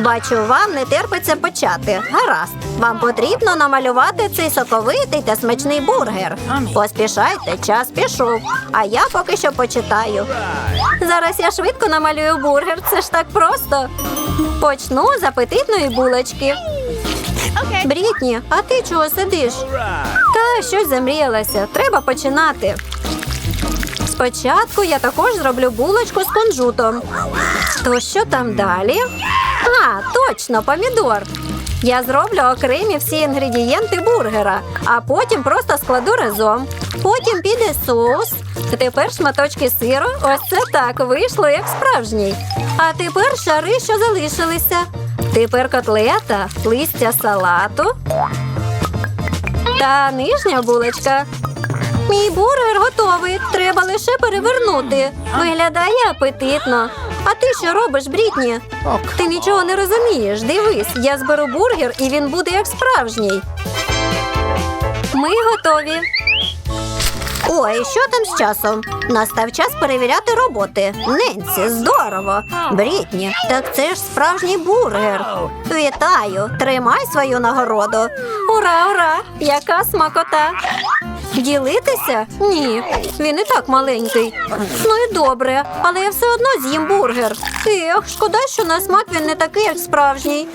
Бачу, вам не терпиться почати. Гаразд. Вам потрібно намалювати цей соковитий та смачний бургер. Поспішайте, час пішов. А я поки що почитаю. Зараз я швидко намалюю бургер. Це ж так просто. Почну з апетитної булочки. Брітні, а ти чого сидиш? Та щось замріялася. Треба починати. Спочатку я також зроблю булочку з кунжутом. То що там далі? А, точно, помідор. Я зроблю окремі всі інгредієнти бургера, а потім просто складу разом. Потім піде соус. Тепер шматочки сиру. Ось це так вийшло, як справжній. А тепер шари, що залишилися. Тепер котлета, листя салату та нижня булочка. Мій бургер готовий. Треба лише перевернути. Виглядає апетитно. А ти що робиш, Брітні? Ти нічого не розумієш. Дивись, я зберу бургер і він буде як справжній. Ми готові. Ой, що там з часом? Настав час перевіряти роботи. Ненсі, здорово. Брітні, так це ж справжній бургер. Вітаю, тримай свою нагороду. Ура, ура! Яка смакота! Ділитися? Ні, він і так маленький. Ну і добре, але я все одно з'їм бургер. Ех, шкода, що на смак він не такий, як справжній.